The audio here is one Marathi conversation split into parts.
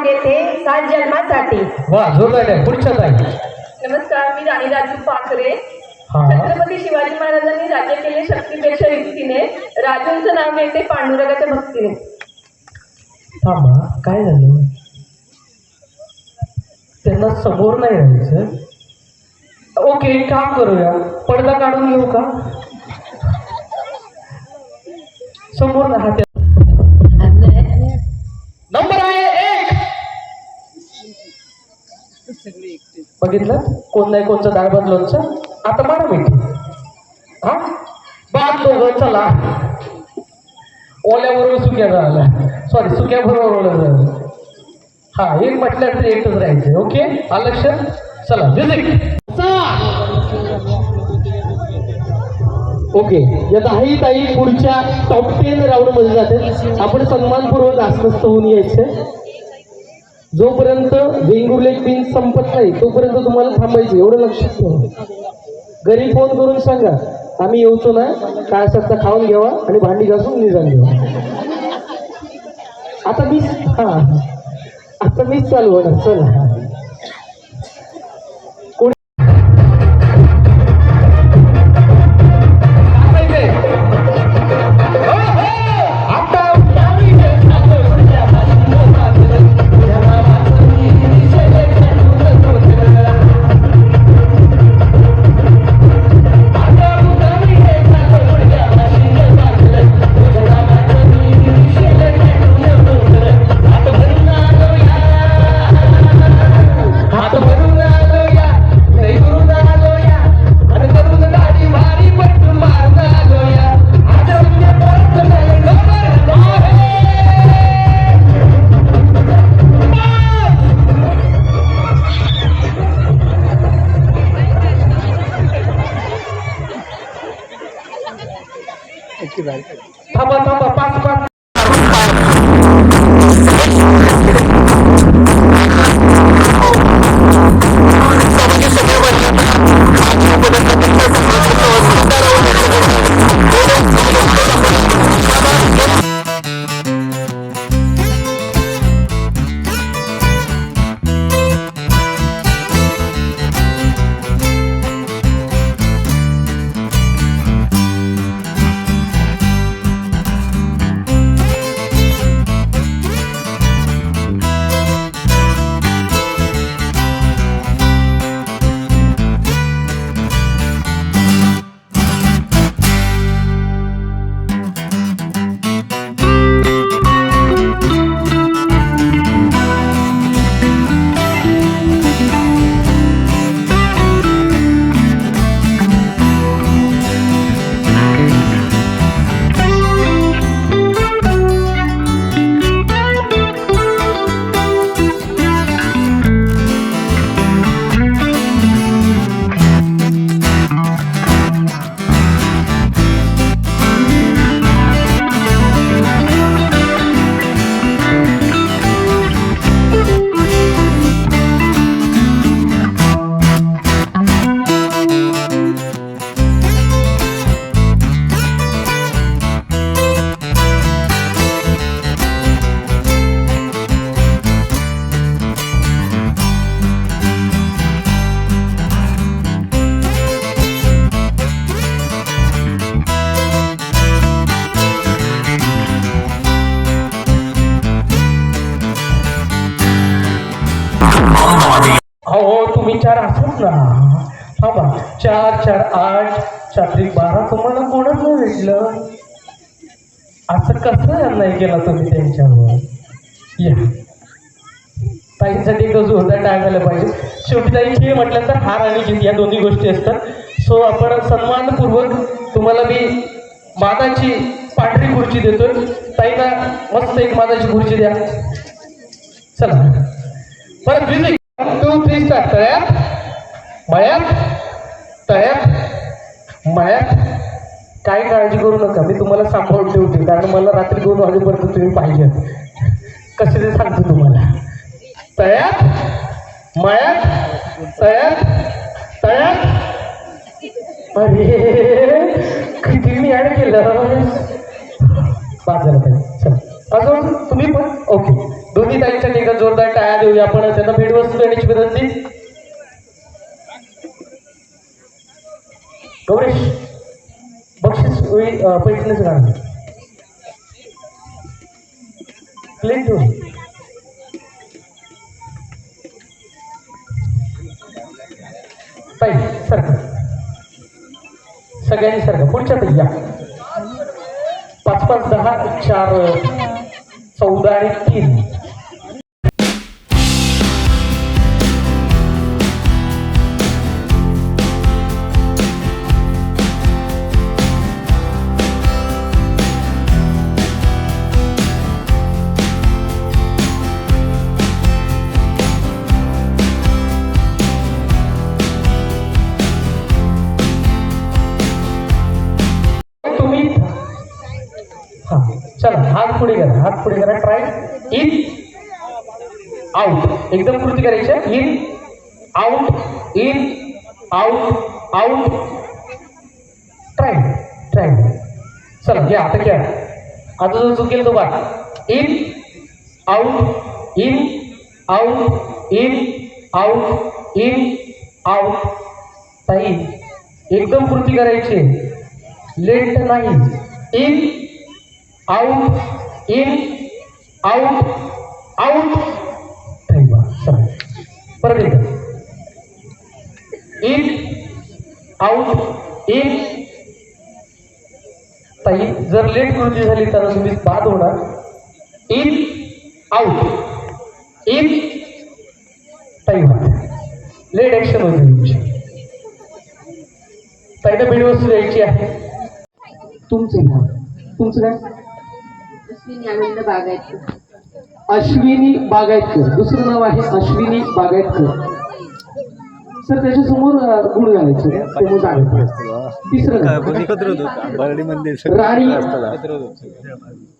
नाव घेते सात जन्मासाठी. वा आहे पुढच्या ताई. नमस्कार मी राणी राजू पाखरे. हा. छत्रपती शिवाजी महाराजांनी राज्य केले शक्तीपेक्षा युक्तीने. राजूंचं नाव घेते पांडुरंगाच्या भक्तीने. थांबा काय झालं? त्यांना समोर नाही राहायचं. ओके एक काम करूया. पडदा काढून घेऊ का? समोर राहते. बघितलं? कोण नाही कोणचं डाळ भात लोणचं आता मारा मिठी हा? बाप दोघं चला. ओल्याबरोबर सुक्या झाला. सॉरी सुक्या बरोबर ओलं झालं हा एक म्हटलं तरी एकच राहायचं. ओके आलक्ष चला ओके या दहाही ताई पुढच्या टॉप टेन राऊंडमध्ये जाते आपण सन्मानपूर्वक आश्वस्त होऊन यायचं. जोपर्यंत वेंगुर्ले पिन संपत नाही तोपर्यंत तुम्हाला थांबायचं एवढं लक्षात ठेवा. घरी फोन करून सांगा आम्ही येऊचो ना काय असं खाऊन घ्यावा आणि भांडी घासून निघान घ्यावा आता मीच हा. आता मीच चालू होणार चला. चार आठवत ना. थांबा. चार चार आठ चार बारा. तुम्हाला कोणच नाही भेटलं असं कसं नाही केला तुम्ही त्यांच्यावर? या. ताईंसाठी एकदा जोरदार टाळायला पाहिजे. शेवटी ताई खेळ म्हटल्यानंतर हार आणि जीत या दोन्ही गोष्टी असतात. सो आपण सन्मानपूर्वक तुम्हाला मी मादाची पांढरी खुर्ची देतोय. ताईंना मस्त एक मादाची खुर्ची द्या. चला. परत म्युझिक टू थ्री स्टार्ट तळ्यात मळ्यात तळ्यात मळ्यात काही काळजी करू नका मी तुम्हाला सांभाळून ठेवते कारण मला रात्री दोन वाजेपर्यंत तुम्ही पाहिजे. कसे ते सांगतो तुम्हाला. तळ्यात मळ्यात तळ्यात तळ्यात अरे किती मी ॲड केलं. बाद चला. अजून तुम्ही पण? ओके. दोन्ही ताईंसाठी एकदा जोरदार टाळ्या देऊया. आपण त्यांना भेटवस्तू देण्याची विनंती गौरेश बक्षीस पैठणीच राहणार क्लिक गाणं. ठेवून ताई सारखं सगळ्यांनी सारखं पुढच्या ताई या. पाच पाच दहा चार चौदा आणि तीन. चला हात पुढे करा हात पुढे करा ट्राय इन आउट एकदम कृती करायची in out in out out try try चला घ्या आता घ्या आता जो चुकेल तो बा in out in out in out in out ताई एकदम कृती करायची लेट नाही. In out in out out वा चला परत एकदा. इन आउट इन ताई जर लेट कृती झाली तर तुम्ही बाद होणार. इन आउट इन ताई लेट ऍक्शन होती तुमची. ताईला भेटवस्तू द्यायची आहे. तुमचं नाव. तुमचं काय अश्विनी आनंद बागायतकर. अश्विनी बागायतकर. दुसरं नाव आहे अश्विनी बागायतकर. सर त्याच्यासमोर अं, गुण घालायचं. समोर सांगायचं तिसरं राणी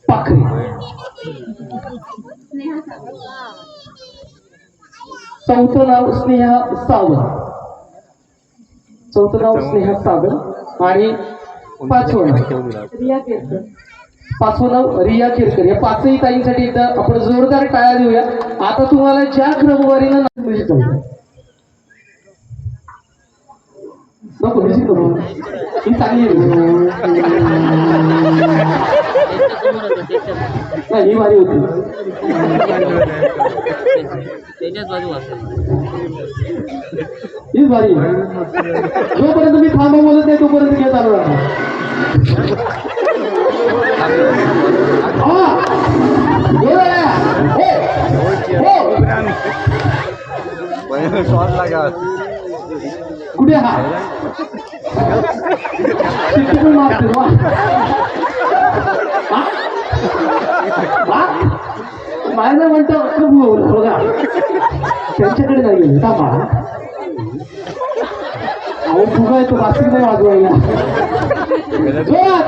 पाखरे. चौथं नाव स्नेहा सावंत. चौथं नाव स्नेहा सावंत. आणि पाचवं रिया केरकर पाचवं नाव रिया केरकर या पाचही ताईंसाठी एकदा आपण जोरदार टाळ्या देऊया आता तुम्हाला ज्या क्रमवारीनं. नको रिसिव्ह करू ही चांगली. नाही ही भारी होती हीच भारी. जोपर्यंत मी थांबा बोलत नाही तोपर्यंत. जोर आला. हो. हो. शॉट लागा कुठे हा किती पण मारते वा हा? वा? माझं म्हणतो अक्कम बोल बघा त्यांच्याकडे नाही गेले थांबा अहो फुगा येतो बास्केट नाही वाजवायला जोरात.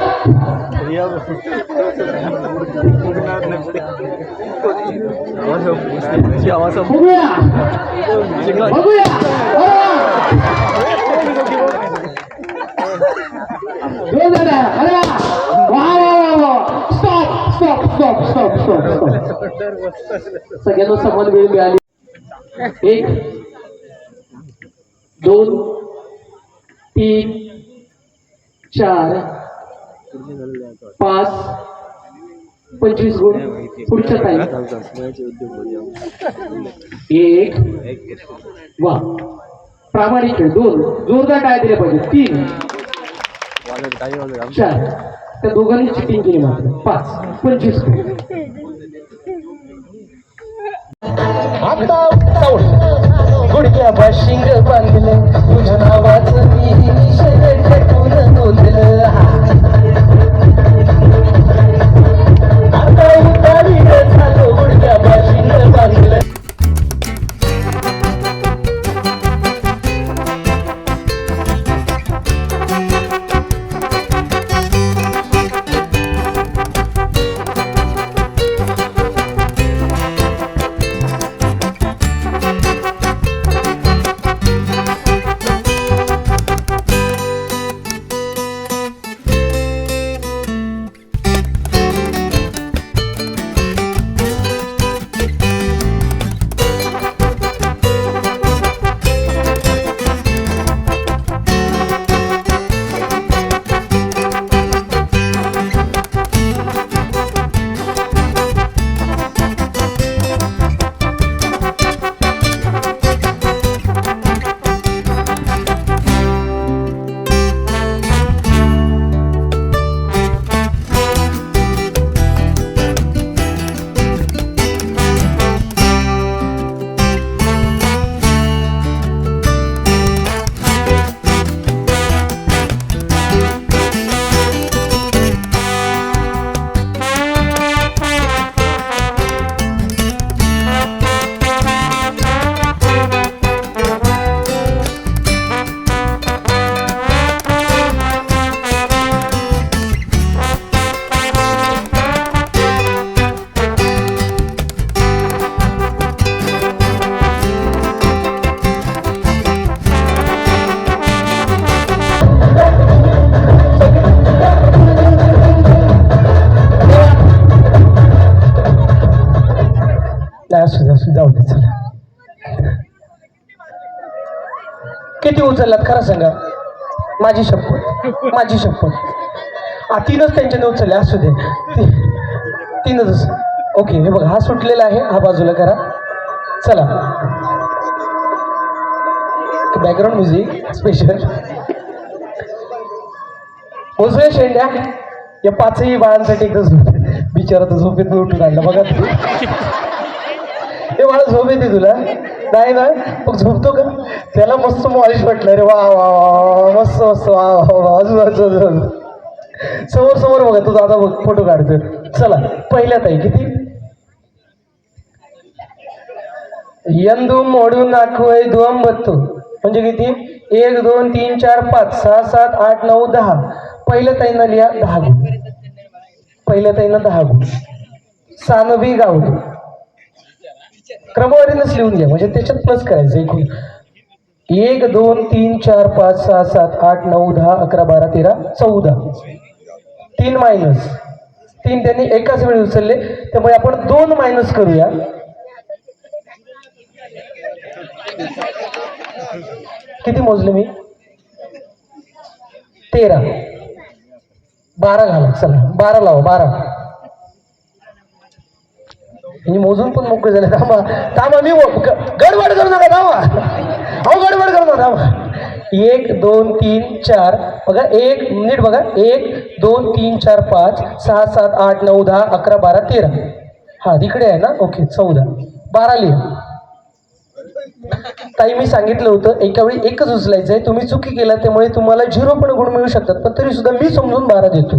आवाज बघूया बघूया हो दादा अरे वा वा वा वा stop stop stop stop stop stop सगळ्यांना समान वेळ मिळाली एक दोन तीन चार पाच पंचवीस गुण पुढच्या टाईम एक वा. प्रामाणिक आहे. दोन. जोरदार काय दिले पाहिजे. तीन. चार. त्या दोघांनी चिटिंग केली मात्र. पाच. पंचवीस आता जाऊ दे चला किती उचललात खरं सांगा? माझी शपथ माझी शपथ. हा तीनच त्यांच्याने उचलले असू दे. तीनच ओके हे बघा हा सुटलेला आहे हा बाजूला करा. चला. बॅकग्राऊंड म्युझिक स्पेशल मोजूया शेंड्या या पाचही बाळांसाठी एकदा झोप बिचारा तर झोपेत उठून आणलं बघा हे मला झोप येते तुला. नाही ना मग झोपतो का? त्याला मस्त मॉलिश वाटलं रे. वा वा वा मस्त मस्त वा वा अजून अजून समोर समोर बघा तू दादा बघ फोटो काढतो चला पहिल्यात आहे किती? यंदू मोडून नाखू दुआम बत्तू म्हणजे किती? एक दोन तीन चार पाच सहा सात आठ नऊ दहा. पहिल्या ताईनं लिहा दहा गुण. पहिल्या ताईनं दहा गुण. सानवी गावली क्रमवारीनच लिहून घ्या म्हणजे त्याच्यात प्लस करायचं एकूण एक दोन तीन चार पाच सहा सात आठ नऊ दहा अकरा बारा तेरा चौदा. तीन मायनस तीन त्यांनी एकाच वेळी उचलले. त्यामुळे आपण दोन मायनस करूया. किती मोजले मी? तेरा. बारा घाला. चला. बारा लावा बारा. म्हणजे मोजून पण मोकळे झाले. थांबा थांबा मी मो- ग- गडबड करू नका थांबा. अहो गडबड करू नका थांबा. एक दोन तीन चार बघा एक नीट बघा. एक दोन तीन चार पाच सहा सात आठ नऊ दहा अकरा बारा तेरा. हा तिकडे आहे ना? ओके चौदा. बारा लिहा. ताई मी सांगितलं होतं एका वेळी एकच उचलायचं आहे तुम्ही चुकी केला त्यामुळे तुम्हाला झिरो पण गुण मिळू शकतात पण तरी सुद्धा मी समजून बारा देतो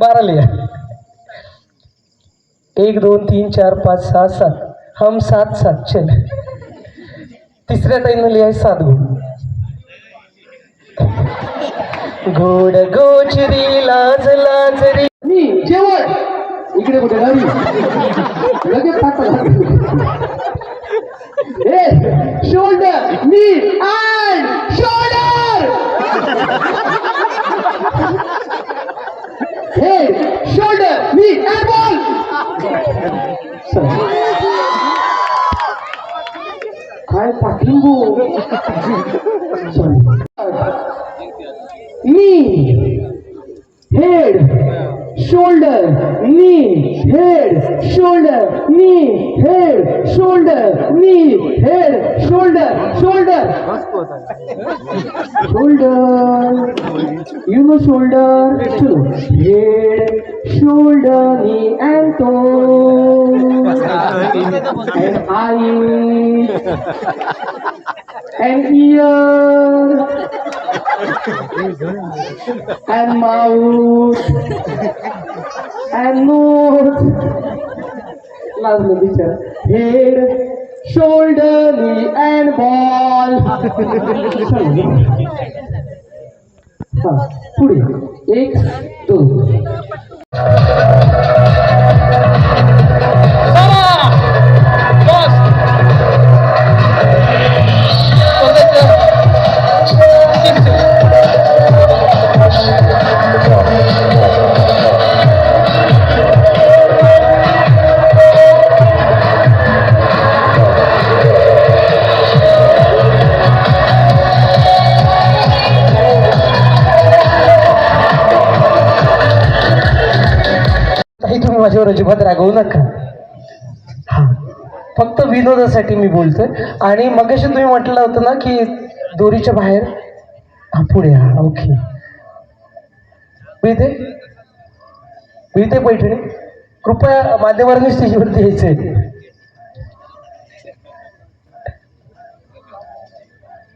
बारा लिहा. एक दोन तीन चार पाच सहा सात. हम सात सात चल. तिसऱ्या ताईनं लिहाय सात गुण. गोड गोचरी लाज लाजरी. मी जेवण. इकडे कुठे घरी. लगेच ए शोल्डर मी I shoulder shoulder. You know shoulder too. Head, shoulder, knee, and toes, and eyes, and ear and mouth and nose. Last one, teacher. Head, shoulder, knee, and ball. हा, पुढे. एक दोन. माझ्यावर अजिबात रागवू नका. हा. फक्त विनोदासाठी मी बोलतोय. आणि मगाशी तुम्ही म्हटलं होतं ना की दोरीच्या बाहेर हा पुढे हा ओके मिळते? मिळते पैठणी? कृपया माध्यमांनी स्टेजवरती यायचंय